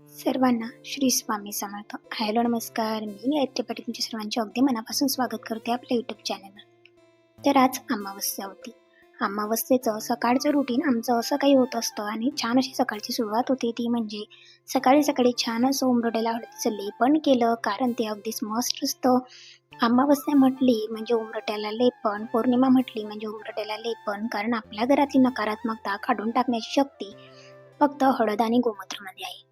सर्वांना श्री स्वामी समर्थ. हॅलो नमस्कार. मी गायत्री पाटील. तुमच्या सर्वांचे अगदी मनापासून स्वागत करते आपल्या यूट्यूब चॅनलवर तर आज अमावस्या होती. अमावस्येचं सकाळचं रुटीन आमचं असं काही होत असतं आणि छान अशी सकाळची सुरुवात होते. ती म्हणजे सकाळी सकाळी छान असं उमरट्याला हळदीचं लेपन केलं कारण ते अगदीच मस्त असतं. अमावस्या म्हटली म्हणजे उमरट्याला लेपन पौर्णिमा म्हटली म्हणजे उमरट्याला लेपन कारण आपल्या घरातली नकारात्मकता काढून टाकण्याची शक्ती फक्त हळद आणि गोमूत्रमध्ये आहे.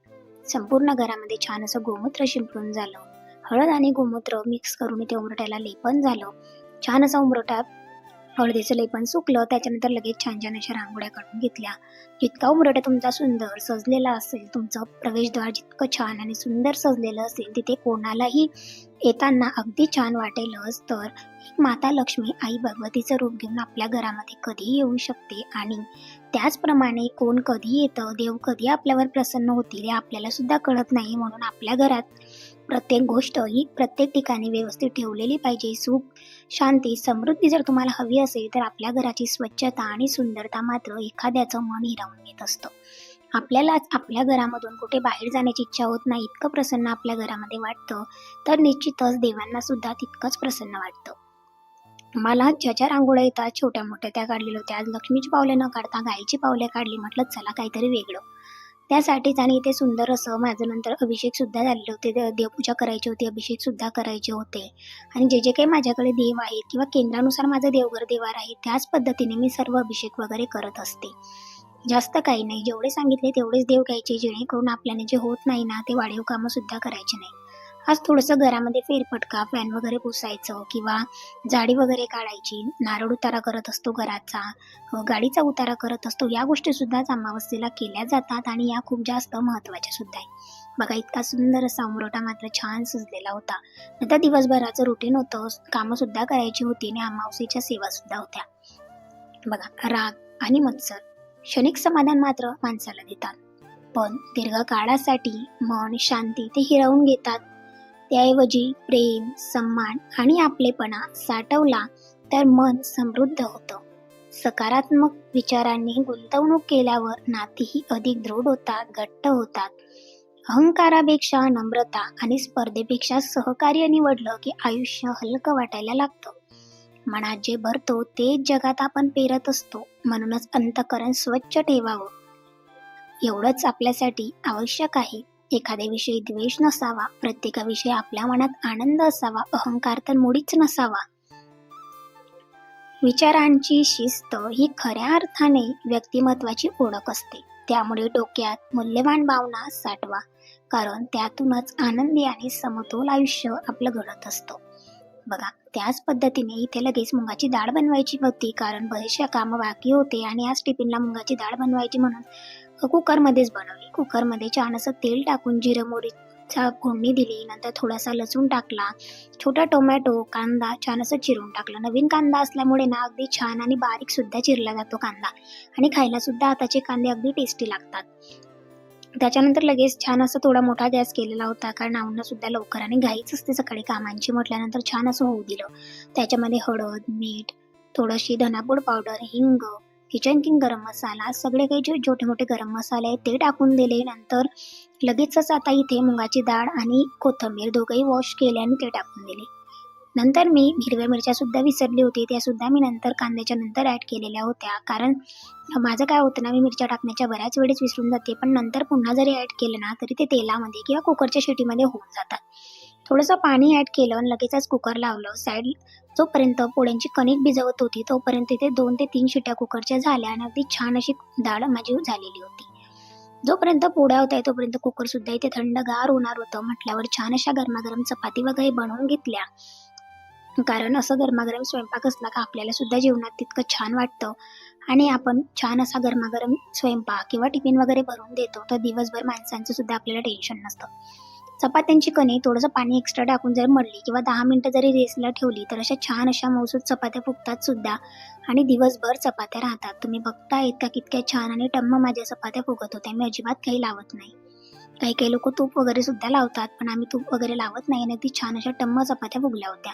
संपूर्ण घरामध्ये छान असं गोमूत्र शिंपडून झालं. हळद आणि गोमूत्र मिक्स करून ते उमरट्याला लेपन झालं. छान असा उमरटा हळदीचं लेपन सुकलं त्याच्यानंतर लगेच छान छान अशा रांगोळ्या काढून घेतल्या. जितका उमरटा तुमचा सुंदर सजलेला असेल तुमचं प्रवेशद्वार जितकं छान आणि सुंदर सजलेलं असेल तिथे कोणालाही येताना अगदी छान वाटेलच तर एक माता लक्ष्मी आई भगवतीचं रूप घेऊन आपल्या घरामध्ये कधीही येऊ शकते आणि त्याचप्रमाणे कोण कधी येतं देव कधी आपल्यावर प्रसन्न होतील हे आपल्याला सुद्धा कळत नाही म्हणून आपल्या घरात प्रत्येक गोष्ट ही प्रत्येक ठिकाणी व्यवस्थित ठेवलेली पाहिजे. सुख शांती समृद्धी जर तुम्हाला हवी असेल तर आपल्या घराची स्वच्छता आणि सुंदरता मात्र एखाद्याचं मन हिरावून घेत असतं. आपल्यालाच आपल्या घरामधून कुठे बाहेर जाण्याची इच्छा होत नाही इतकं प्रसन्न आपल्या घरामध्ये वाटतं तर निश्चितच देवांना सुद्धा तितकंच प्रसन्न वाटतं. मला ज्या ज्या रांगोळ्या येतात छोट्या मोठ्या त्या काढलेल्या होत्या. आज लक्ष्मीची पावले न काढता गायीची पावले काढली. म्हटलं चला काहीतरी वेगळं. त्यासाठीच आणि इथे सुंदर असं माझं नंतर अभिषेक सुद्धा झालेले होते. देवपूजा करायची होती अभिषेक सुद्धा करायचे होते. आणि जे जे काही माझ्याकडे देव आहेत किंवा केंद्रानुसार माझं देवघर देवार आहे त्याच पद्धतीने मी सर्व अभिषेक वगैरे करत असते. जास्त काही नाही. जेवढे सांगितले तेवढेच देव घ्यायचे जेणेकरून आपल्याने जे होत नाही ना ते वाढीव कामं सुद्धा करायचे नाही. आज थोडंसं घरामध्ये फेरफटका फॅन वगैरे पुसायचं किंवा जाडी वगैरे काढायची नारळ उतारा करत असतो घराचा गाडीचा उतारा करत असतो या गोष्टीसुद्धाच अमावस्येला केल्या जातात आणि या खूप जास्त महत्त्वाच्या सुद्धा आहे बघा इतका सुंदर असा उमरोटा मात्र छान सजलेला होता. नंतर दिवसभराचं रुटीन होतं कामंसुद्धा करायची होती आणि अमावस्येच्या सेवासुद्धा होत्या. बघा राग आणि मत्सर क्षणिक समाधान मात्र माणसाला देतात. पण दीर्घकाळासाठी मन शांती ते हिरावून घेतात. त्याऐवजी प्रेम सन्मान आणि आपलेपणा साठवला तर मन समृद्ध होतं. सकारात्मक विचारांनी गुंतवणूक केल्यावर नातीही अधिक दृढ होतात घट्ट होतात. अहंकारापेक्षा नम्रता आणि स्पर्धेपेक्षा सहकार्य निवडलं की आयुष्य हलकं वाटायला लागतं. मनात जे भरतो तेच जगात आपण पेरत असतो म्हणूनच अंतकरण स्वच्छ ठेवावं. एवढंच आपल्यासाठी आवश्यक आहे. एखाद्याविषयी द्वेष नसावा प्रत्येकाविषयी आपल्या मनात आनंद असावा अहंकार तर मुळीच नसावा. विचारांची शिस्त ही खऱ्या अर्थाने व्यक्तिमत्वाची ओळख असते. त्यामुळे डोक्यात मूल्यवान भावना साठवा कारण त्यातूनच आनंदी आणि समतोल आयुष्य आपलं घडत असतं. बघा त्याच पद्धतीने इथे लगेच मुगाची डाळ बनवायची होती कारण बरेचशा कामं बाकी होते आणि आज टिफिनला मुगाची डाळ बनवायची म्हणून कुकरमध्येच बनवली. कुकरमध्ये छान असं तेल टाकून जिरं मोरीचा फोडणी दिली. नंतर थोडासा लसूण टाकला. छोटा टोमॅटो कांदा छान असं चिरून टाकला. नवीन कांदा असल्यामुळे ना अगदी छान आणि बारीक सुद्धा चिरला जातो कांदा. आणि खायला सुद्धा आताचे कांदे अगदी टेस्टी लागतात. त्याच्यानंतर लगेच छान असं थोडा मोठा गॅस केलेला होता. कारण आवडणं सुद्धा लवकर आणि घाईच असते सकाळी कामांची म्हटल्यानंतर छान असं होऊ दिलं. त्याच्यामध्ये हळद मीठ थोडीशी धनापूड पावडर हिंग किचन किंग गरम मसाला सगळे काही जे छोटे मोठे गरम मसाले आहेत ते टाकून दिले. नंतर लगेचच आता इथे मुगाची डाळ आणि कोथिंबीर दोघंही वॉश केले आणि ते टाकून दिले. नंतर मी हिरव्या मिरच्यासुद्धा विसरली होती. त्यासुद्धा मी नंतर कांद्याच्या नंतर ॲड केलेल्या होत्या. कारण माझं काय होतं ना मी मिरच्या टाकण्याच्या बऱ्याच वेळेस विसरून जाते. पण नंतर पुन्हा जरी ॲड केलं ना तरी ते तेलामध्ये किंवा कुकरच्या शिटीमध्ये होऊन जातात. थोडंसं पाणी ॲड केलं आणि लगेचच कुकर लावलं. साईड जोपर्यंत पोळ्यांची कणिक भिजवत होती तोपर्यंत इथे दोन ते तीन शिट्या कुकरच्या झाल्या आणि अगदी छान अशी डाळ माझी झालेली होती. जोपर्यंत पोळ्या होत्या तोपर्यंत कुकर सुद्धा इथे थंडगार होणार होतं म्हटल्यावर छान अशा गरमागरम चपाती वगैरे बनवून घेतल्या. कारण असं गरमागरम स्वयंपाक असला का आपल्याला सुद्धा जेवणात तितकं छान वाटतं. आणि आपण छान असा गरमागरम स्वयंपाक किंवा टिफिन वगैरे भरून देतो तर दिवसभर माणसांचं सुद्धा आपल्याला टेन्शन नसतं. चपात्यांची कणी थोडंसं पाणी एक्स्ट्रा टाकून जर मळली किंवा दहा मिनटं जरी रेसला ठेवली तर अशा छान अशा मौसूद चपात्या फुगतात सुद्धा. आणि दिवसभर चपात्या राहतात. तुम्ही बघतायत का कितक्या छान आणि टम्म माझ्या चपात्या फुगत होत्या. मी अजिबात काही लावत नाही. काही काही लोक तूप वगैरे सुद्धा लावतात पण आम्ही तूप वगैरे लावत नाही आणि ती छान अशा टम्म चपात्या फुगल्या होत्या.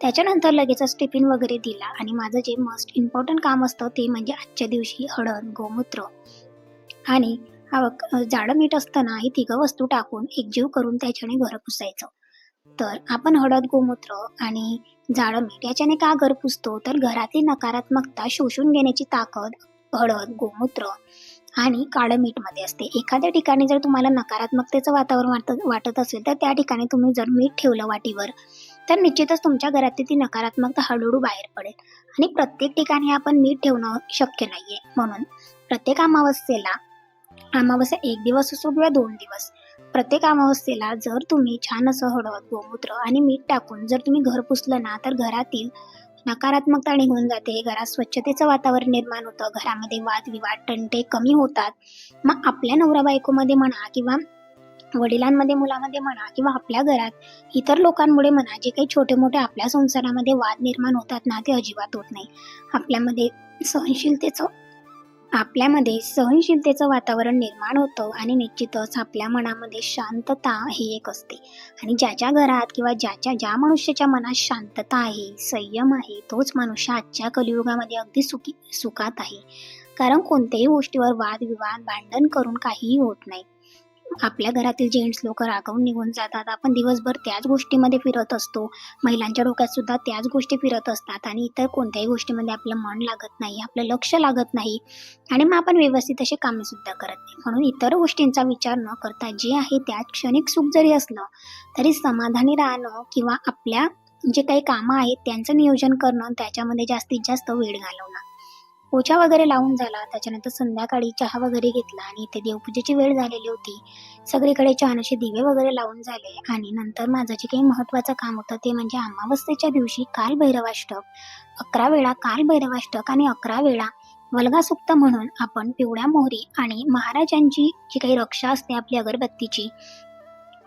त्याच्यानंतर लगेचच टिफिन वगैरे दिला आणि माझं जे मस्ट इम्पॉर्टंट काम असतं ते म्हणजे आजच्या दिवशी हळद गोमूत्र आणि हा जाडं मीठ असताना ही तिघं वस्तू टाकून एकजीव करून त्याच्याने घर पुसायचं. तर आपण हळद गोमूत्र आणि जाडं मीठ याच्याने का घर पुसतो? तर घरातली नकारात्मकता शोषून घेण्याची ताकद हळद गोमूत्र आणि काळं मीठमध्ये असते. एखाद्या ठिकाणी जर तुम्हाला नकारात्मकतेचं वातावरण वाटत वाटत असेल तर त्या ठिकाणी तुम्ही जर मीठ ठेवलं वाटीवर तर निश्चितच तुमच्या घरातली ती नकारात्मकता हळूहळू बाहेर पडेल. आणि प्रत्येक ठिकाणी आपण मीठ ठेवणं शक्य नाहीये. म्हणून प्रत्येक अमावस्येला अमावस्या एक दिवस असो किंवा दोन दिवस प्रत्येक अमावस्येला जर तुम्ही छान असं हळद गोमूत्र आणि मीठ टाकून जर तुम्ही घर पुसलं ना तर घरातील नकारात्मकता निघून जाते. घरात स्वच्छतेचं वातावरण निर्माण होतं. घरामध्ये वादविवाद तंटे कमी होतात. मग आपल्या नवरा बायकोमध्ये म्हणा किंवा वडिलांमध्ये मुलामध्ये म्हणा किंवा आपल्या घरात इतर लोकांमुळे म्हणा जे काही छोटे मोठे आपल्या संसारामध्ये वाद निर्माण होतात ना ते अजिबात होत नाही. आपल्यामध्ये सहनशीलतेचं आपल्यामध्ये सहनशीलतेचं वातावरण निर्माण होतं आणि निश्चितच आपल्या मनामध्ये शांतता ही एक असते. आणि ज्याच्या घरात किंवा ज्याच्या ज्या मनुष्याच्या मनात शांतता आहे संयम आहे तोच मनुष्य आजच्या कलियुगामध्ये अगदी सुखी सुखात आहे. कारण कोणत्याही गोष्टीवर वादविवाद भांडण करून काहीही होत नाही. आपल्या घरातील जेंट्स लोक रागवून निघून जातात. आपण दिवसभर त्याच गोष्टीमध्ये फिरत असतो. महिलांच्या डोक्यात सुद्धा त्याच गोष्टी फिरत असतात आणि इतर कोणत्याही गोष्टीमध्ये आपलं मन लागत नाही आपलं लक्ष लागत नाही. आणि मग आपण व्यवस्थित असे कामे सुद्धा करत नाही. म्हणून इतर गोष्टींचा विचार न करता जे आहे त्यात क्षणिक सुख जरी असलं तरी समाधानी राहणं किंवा आपल्या जे काही कामं आहेत त्यांचं नियोजन करणं त्याच्यामध्ये जास्तीत जास्त वेळ घालवणं. पोछा वगैरे लावून झाला. त्याच्यानंतर संध्याकाळी चहा वगैरे घेतला आणि इथे देवपूजेची वेळ झालेली होती. सगळीकडे छान दिवे वगैरे लावून झाले आणि नंतर माझं जे काही महत्त्वाचं काम होतं ते म्हणजे अमावस्येच्या दिवशी काल भैरवाष्टक अकरा वेळा काल भैरवाष्टक आणि अकरा वेळा वल्गासुक्त म्हणून आपण पिवळ्या मोहरी आणि महाराजांची जी काही रक्षा असते आपली अगरबत्तीची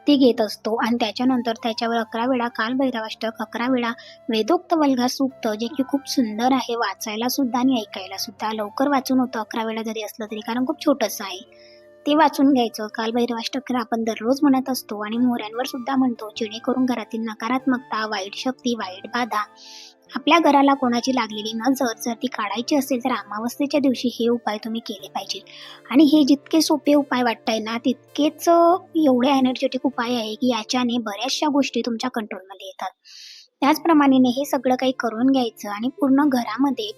ते घेत असतो. आणि त्याच्यानंतर त्याच्यावर अकरा वेळा कालभैरवाष्टक अकरा वेळा वेदोक्त वल्गा सूक्त जे की खूप सुंदर आहे. वाचायला सुद्धा आणि ऐकायला सुद्धा. लवकर वाचून होतं अकरा वेळा जरी असलं तरी कारण खूप छोटंसं आहे. ते वाचून घ्यायचं. कालभैरवाष्टक आपण दररोज म्हणत असतो आणि मोहऱ्यांवर सुद्धा म्हणतो जेणेकरून घरातील नकारात्मकता वाईट शक्ती वाईट बाधा आपल्या घराला कोणाची लागलेली नजर जर ती काढायची असेल तर अमावस्येच्या दिवशी हे उपाय तुम्ही केले पाहिजे. आणि हे जितके सोपे उपाय वाटताय ना तितकेच एवढे एनर्जेटिक उपाय आहे की याच्याने बऱ्याचशा गोष्टी तुमच्या कंट्रोलमध्ये येतात. त्याचप्रमाणे हे सगळं काही करून घ्यायचं आणि पूर्ण घरामध्ये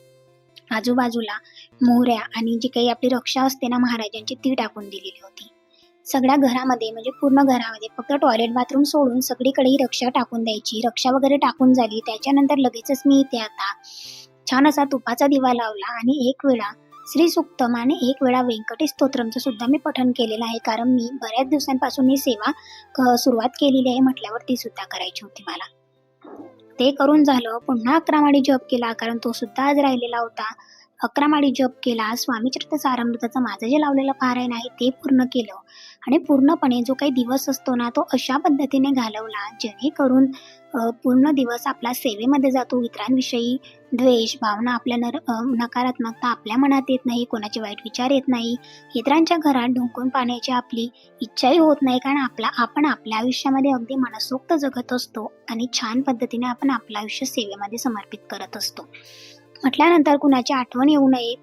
आजूबाजूला मोहऱ्या आणि जी काही आपली रक्षा असते ना महाराजांची ती टाकून दिलेली होती. सगळ्या घरामध्ये म्हणजे पूर्ण घरामध्ये फक्त टॉयलेट बाथरूम सोडून सगळीकडेही रक्षा टाकून द्यायची. रक्षा वगैरे टाकून झाली. त्याच्यानंतर लगेचच मी इथे आता छान असा तुपाचा दिवा लावला आणि एक वेळा श्री सुक्तम आणि एक वेळा व्यंकटेश स्तोत्रमचं सुद्धा मी पठण केलेलं आहे. कारण मी बऱ्याच दिवसांपासून ही सेवा सुरुवात केलेली आहे म्हटल्यावर ती सुद्धा करायची होती मला. ते करून झालं. पुन्हा अकरा माडी जप केला कारण तो सुद्धा आज राहिलेला होता. अकरा माळी जप केला स्वामी चरित्र सारामृताचं माझं जे लावलेलं पारायण आहे ते पूर्ण केलं. आणि पूर्णपणे जो काही दिवस असतो ना तो अशा पद्धतीने घालवला जेणेकरून पूर्ण दिवस आपला सेवेमध्ये जातो. इतरांविषयी द्वेष भावना आपल्या नर नकारात्मकता आपल्या मनात येत नाही कोणाचे वाईट विचार येत नाही. इतरांच्या घरात ढुंकून पाण्याची आपली इच्छाही होत नाही कारण आपला आपण आपल्या आयुष्यामध्ये अगदी मनसोक्त जगत असतो आणि छान पद्धतीने आपण आपलं आयुष्य सेवेमध्ये समर्पित करत असतो. म्हटल्यानंतर कुणाची आठवण येऊ नये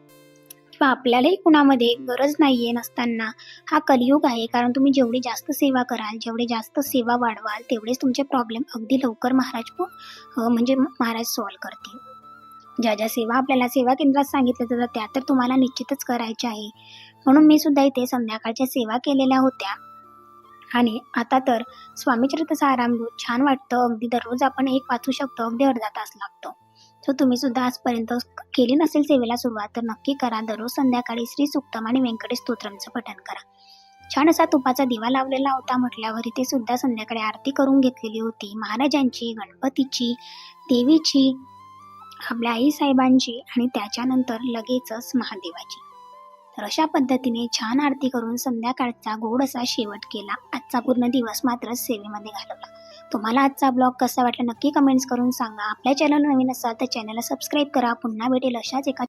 किंवा आपल्यालाही कुणामध्ये गरज नाही आहे नसताना हा कलियुग आहे. कारण तुम्ही जेवढी जास्त सेवा कराल जेवढे जास्त सेवा वाढवाल तेवढेच तुमचे प्रॉब्लेम अगदी लवकर महाराज म्हणजे महाराज सॉल्व्ह करतील. ज्या ज्या सेवा आपल्याला सेवा केंद्रात सांगितल्या जातात त्या तर तुम्हाला निश्चितच करायच्या आहे. म्हणून मी सुद्धा इथे संध्याकाळच्या सेवा केलेल्या होत्या. आणि आता तर स्वामीचरित्र सारामृत छान वाटतं. अगदी दररोज आपण एक वाचू शकतो. अगदी अर्धा तास लागतो. सो तुम्ही सुद्धा आजपर्यंत केली नसेल सेवेला सुरुवात तर नक्की करा. दररोज संध्याकाळी श्री सुक्तम आणि व्यंकटेश स्तोत्रमचं पठण करा. छान असा तुपाचा दिवा लावलेला होता म्हटल्यावर इथे सुद्धा संध्याकाळी आरती करून घेतलेली होती. महाराजांची गणपतीची देवीची आपल्या आईसाहेबांची आणि त्याच्यानंतर लगेचच महादेवाची. तर अशा पद्धतीने छान आरती करून संध्याकाळचा गोड असा शेवट केला. आजचा पूर्ण दिवस मात्र सेवेमध्ये घालवला. तुम्हाला आजचा ब्लॉग कसा वाटला नक्की कमेंट्स करून सांगा. आपल्या चॅनल नवीन असाल तर चॅनलला सबस्क्राईब करा. पुन्हा भेटेल अशाच एका